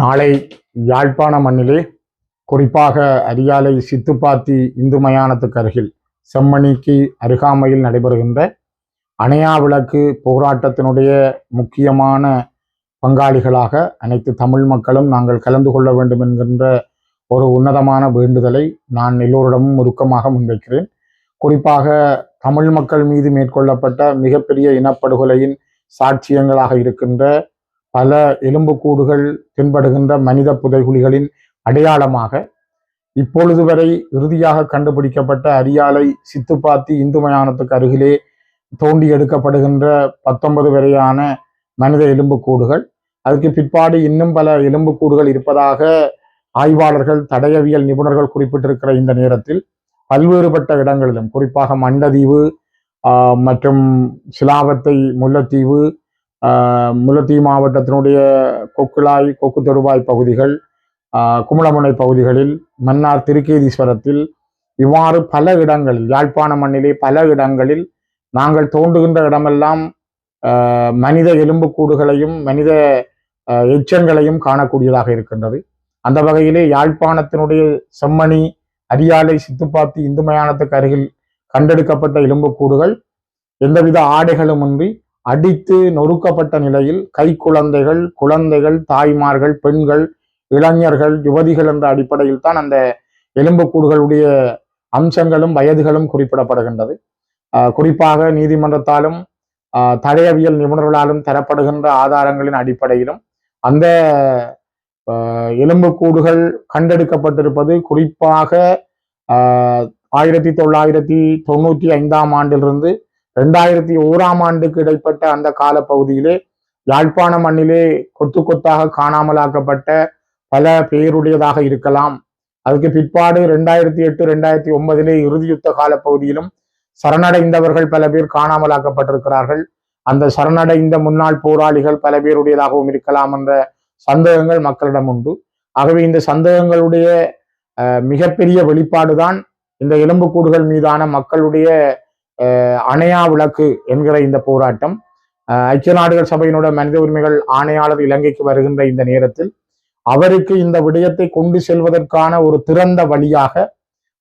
நாளை யாழ்ப்பாண மண்ணிலே குறிப்பாக அரியாலை சித்துப்பாத்தி இந்து மயானத்துக்கு அருகில் செம்மணிக்கு அருகாமையில் நடைபெறுகின்ற அணையா விளக்கு போராட்டத்தினுடைய முக்கியமான பங்காளிகளாக அனைத்து தமிழ் மக்களும் நாங்கள் கலந்து கொள்ள வேண்டும் என்கின்ற ஒரு உன்னதமான வேண்டுதலை நான் எல்லோரிடமும் உருக்கமாக முன்வைக்கிறேன். குறிப்பாக தமிழ் மக்கள் மீது மேற்கொள்ளப்பட்ட மிகப்பெரிய இனப்படுகொலையின் சாட்சியங்களாக இருக்கின்ற பல எலும்புக்கூடுகள் தென்படுகின்ற மனித புதைகுழிகளின் அடையாளமாக இப்பொழுது வரை இறுதியாக கண்டுபிடிக்கப்பட்ட அரியாலை சித்துப்பாத்தி இந்து மயானத்துக்கு அருகிலே தோண்டி எடுக்கப்படுகின்ற பத்தொன்பது வரையான மனித எலும்புக்கூடுகள் அதுக்கு பிற்பாடு இன்னும் பல எலும்புக்கூடுகள் இருப்பதாக ஆய்வாளர்கள் தடயவியல் நிபுணர்கள் குறிப்பிட்டிருக்கிற இந்த நேரத்தில் பல்வேறுபட்ட இடங்களிலும் குறிப்பாக மண்டதீவு மற்றும் சிலாவத்தை முல்லைத்தீவு முல்லைத்தீவு மாவட்டத்தினுடைய கொக்குளாய் கொக்கு தொடுவாய் பகுதிகள் குமலமுனை பகுதிகளில் மன்னார் திருக்கேதீஸ்வரத்தில் இவ்வாறு பல இடங்களில் யாழ்ப்பாண மண்ணிலே பல இடங்களில் நாங்கள் தோண்டுகின்ற இடமெல்லாம் மனித எலும்புக்கூடுகளையும் மனித எச்சங்களையும் காணக்கூடியதாக இருக்கின்றது. அந்த வகையிலே யாழ்ப்பாணத்தினுடைய செம்மணி அரியாலை சித்துப்பாத்தி இந்து மயானத்துக்கு அருகில் கண்டெடுக்கப்பட்ட எலும்புக்கூடுகள் எந்தவித ஆடைகளுமின்றி அடித்து நொறுக்கப்பட்ட நிலையில் கை குழந்தைகள் குழந்தைகள் தாய்மார்கள் பெண்கள் இளைஞர்கள் யுவதிகள் என்ற அடிப்படையில் தான் அந்த எலும்புக்கூடுகளுடைய அம்சங்களும் வயதுகளும் குறிப்பிடப்படுகின்றது. ஆஹ் குறிப்பாக நீதிமன்றத்தாலும் ஆஹ் நிபுணர்களாலும் தரப்படுகின்ற ஆதாரங்களின் அடிப்படையிலும் அந்த ஆஹ் எலும்புக்கூடுகள் கண்டெடுக்கப்பட்டிருப்பது குறிப்பாக ஆஹ் ஆயிரத்தி தொள்ளாயிரத்தி தொண்ணூற்றி ஐந்தாம் ஆண்டிலிருந்து ரெண்டாயிரத்தி ஓராம் ஆண்டுக்கு இடைப்பட்ட அந்த கால பகுதியிலே யாழ்ப்பாண மண்ணிலே கொத்து கொத்தாக காணாமலாக்கப்பட்ட பல பேருடையதாக இருக்கலாம். அதுக்கு பிற்பாடு ரெண்டாயிரத்தி எட்டு ரெண்டாயிரத்தி ஒன்பதிலே இறுதி யுத்த காலப்பகுதியிலும் சரணடைந்தவர்கள் பல பேர் காணாமலாக்கப்பட்டிருக்கிறார்கள். அந்த சரணடைந்த முன்னாள் போராளிகள் பல பேருடையதாகவும் இருக்கலாம் என்ற சந்தேகங்கள் மக்களிடம் உண்டு. ஆகவே இந்த சந்தேகங்களுடைய அஹ், மிகப்பெரிய வெளிப்பாடுதான் இந்த எலும்புக்கூடுகள் மீதான மக்களுடைய அணையா விளக்கு என்கிற இந்த போராட்டம் அஹ், ஐக்கிய நாடுகள் சபையினோட மனித உரிமைகள் ஆணையாளர் இலங்கைக்கு வருகின்ற இந்த நேரத்தில் அவருக்கு இந்த விடயத்தை கொண்டு செல்வதற்கான ஒரு திறந்த வழியாக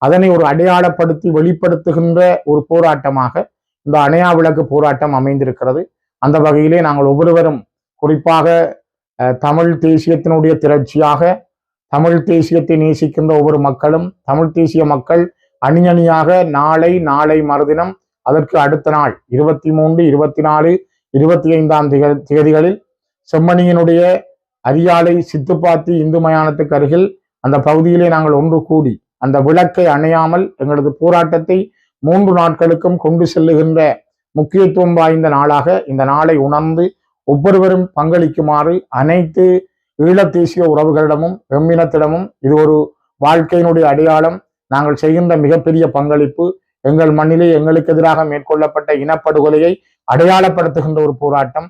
அதனை ஒரு அடையாளப்படுத்தி வெளிப்படுத்துகின்ற ஒரு போராட்டமாக இந்த அணையா விளக்கு போராட்டம் அமைந்திருக்கிறது. அந்த வகையிலே நாங்கள் ஒவ்வொருவரும் குறிப்பாக அஹ், தமிழ் தேசியத்தினுடைய திரட்சியாக தமிழ் தேசியத்தை நேசிக்கின்ற ஒவ்வொரு மக்களும் தமிழ் தேசிய மக்கள் அணி அணியாக நாளை நாளை மறுதினம் அதற்கு அடுத்த நாள் இருபத்தி மூன்று இருபத்தி நாலு இருபத்தி ஐந்தாம் திக திகதிகளில் செம்மணியினுடைய அரியாலை சித்துப்பாத்தி இந்து மயானத்துக்கு அருகில் அந்த பகுதியிலே நாங்கள் ஒன்று கூடி அந்த விளக்கை அணையாமல் எங்களது போராட்டத்தை மூன்று நாட்களுக்கும் கொண்டு செல்லுகின்ற முக்கியத்துவம் வாய்ந்த நாளாக இந்த நாளை உணர்ந்து ஒவ்வொருவரும் பங்களிக்குமாறு அனைத்து ஈழத் தேசிய உறவுகளிடமும் எம்மினத்திடமும் இது ஒரு வாழ்க்கையினுடைய அடையாளம். நாங்கள் செய்கின்ற மிகப்பெரிய பங்களிப்பு எங்கள் மண்ணிலே எங்களுக்கு எதிராக மேற்கொள்ளப்பட்ட இனப்படுகொலையை அடையாளப்படுத்துகின்ற ஒரு போராட்டம்.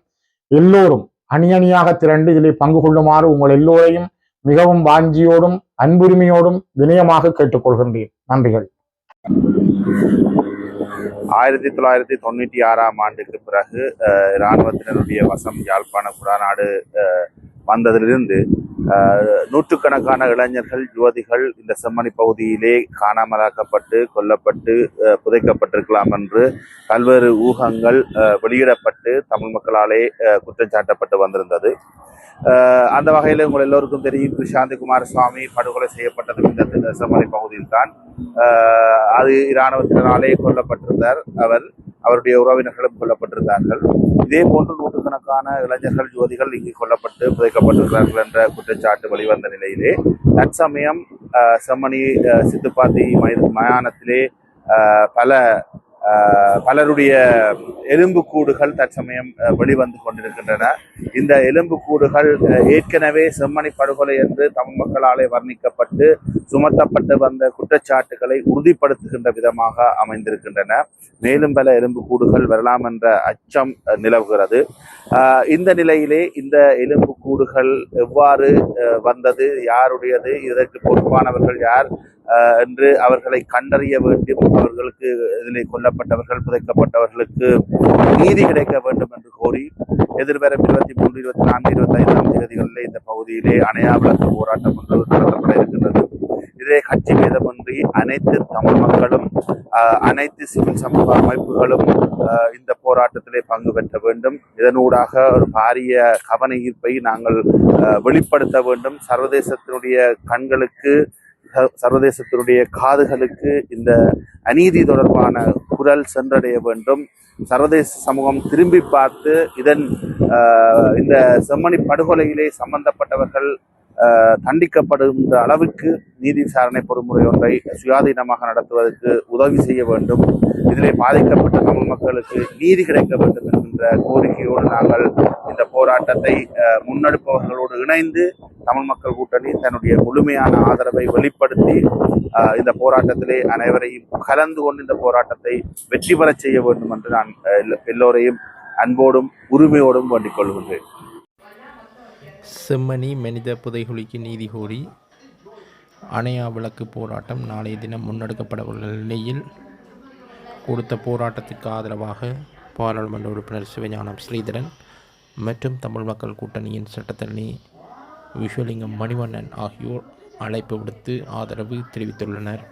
எல்லோரும் அணி அணியாக திரண்டு இதிலே பங்கு கொள்ளுமாறு உங்கள் எல்லோரையும் மிகவும் வாஞ்சியோடும் அன்புரிமையோடும் வினயமாக கேட்டுக்கொள்கின்றேன். நன்றிகள். ஆயிரத்தி தொள்ளாயிரத்தி தொண்ணூற்றி ஆறாம் ஆண்டுக்கு பிறகு அஹ், இராணுவத்தினருடைய வசம் யாழ்ப்பாண குடாநாடு அஹ், வந்ததிலிருந்து நூற்றுக்கணக்கான இளைஞர்கள் யுவதிகள் இந்த செம்மணி பகுதியிலே காணாமலாக்கப்பட்டு கொல்லப்பட்டு புதைக்கப்பட்டிருக்கலாம் என்று பல்வேறு ஊகங்கள் வெளியிடப்பட்டு தமிழ் மக்களாலே குற்றம் சாட்டப்பட்டு வந்திருந்தது. அந்த வகையில் உங்கள் எல்லோருக்கும் தெரியும் திரு குமாரசுவாமி படுகொலை செய்யப்பட்டது இந்த செம்மணி பகுதியில் தான் அது இராணுவத்தினராலே கொல்லப்பட்டிருந்தார். அவர் அவருடைய உறவினர்களும் கொல்லப்பட்டிருந்தார்கள். இதே போன்று நூற்றுக்கணக்கான இளைஞர்கள் ஜோதிகள் இங்கு கொல்லப்பட்டு புதைக்கப்பட்டிருக்கிறார்கள் என்ற குற்றச்சாட்டு வெளிவந்த நிலையிலே தற்சமயம் ஆஹ் செம்மணி சித்துப்பாத்தி மயானத்திலே ஆஹ் பல பலருடைய எலும்புக்கூடுகள் தற்சமயம் வெளிவந்து கொண்டிருக்கின்றன. இந்த எலும்புக்கூடுகள் ஏற்கனவே செம்மணி படுகொலை என்று தமிழ் மக்களாலே வர்ணிக்கப்பட்டு சுமத்தப்பட்டு வந்த குற்றச்சாட்டுகளை உறுதிப்படுத்துகின்ற விதமாக அமைந்திருக்கின்றன. மேலும் பல எலும்புக்கூடுகள் வரலாம் என்ற அச்சம் நிலவுகிறது. ஆஹ் இந்த நிலையிலே இந்த எலும்புக்கூடுகள் எவ்வாறு வந்தது யாருடையது இதற்கு பொறுப்பானவர்கள் யார் என்று அவர்களை கண்டறிய வேண்டும் அவர்களுக்கு இதிலே கொல்லப்பட்டவர்கள் புதைக்கப்பட்டவர்களுக்கு நீதி கிடைக்க வேண்டும் என்று கோரி எதிர்வரும் இருபத்தி மூன்று இருபத்தி நான்கு இருபத்தி ஐந்தாம் தேதிகளில் இந்த பகுதியிலே அணையா விளக்கு போராட்டம் ஒன்று நடத்தப்பட இருக்கின்றது. இதிலே கட்சி பேதமின்றி அனைத்து தமிழ் மக்களும் அனைத்து சிவில் சமூக அமைப்புகளும் இந்த போராட்டத்திலே பங்கு பெற்ற வேண்டும். இதனூடாக ஒரு பாரிய கவன ஈர்ப்பை நாங்கள் வெளிப்படுத்த வேண்டும். சர்வதேசத்தினுடைய கண்களுக்கு சர்வதேசத்தினுடைய காதுகளுக்கு இந்த அநீதி தொடர்பான குரல் சென்றடைய வேண்டும். சர்வதேச சமூகம் திரும்பி பார்த்து இதன் இந்த செம்மணி படுகொலையிலே சம்பந்தப்பட்டவர்கள் தண்டிக்கப்படுகின்ற அளவுக்கு நீதி விசாரணை பொறுமுறை ஒன்றை சுயாதீனமாக நடத்துவதற்கு உதவி செய்ய வேண்டும். இதிலே பாதிக்கப்பட்ட தமிழ் மக்களுக்கு நீதி கிடைக்க வேண்டும் என்கின்ற கோரிக்கையோடு நாங்கள் இந்த போராட்டத்தை முன்னெடுப்பவர்களோடு இணைந்து தமிழ் மக்கள் கூட்டணி தன்னுடைய முழுமையான ஆதரவை வெளிப்படுத்தி இந்த போராட்டத்திலே அனைவரையும் கலந்து கொண்டு இந்த போராட்டத்தை வெற்றி பெறச் செய்ய வேண்டும் என்று நான் எல்லோரையும் அன்போடும் உரிமையோடும் வேண்டிக் கொள்கின்றேன். செம்மணி மனித புதைகுலிக்கு நீதி கோரி அணையா விளக்கு போராட்டம் நாளைய தினம் முன்னெடுக்கப்பட உள்ள நிலையில் கொடுத்த போராட்டத்திற்கு ஆதரவாக பாராளுமன்ற உறுப்பினர் சிவஞானம் ஸ்ரீதரன் மற்றும் தமிழ் மக்கள் கூட்டணியின் சட்டத்தரணி விஸ்வலிங்கம் மணிவண்ணன் ஆகியோர் அழைப்பு விடுத்து ஆதரவு தெரிவித்துள்ளனர்.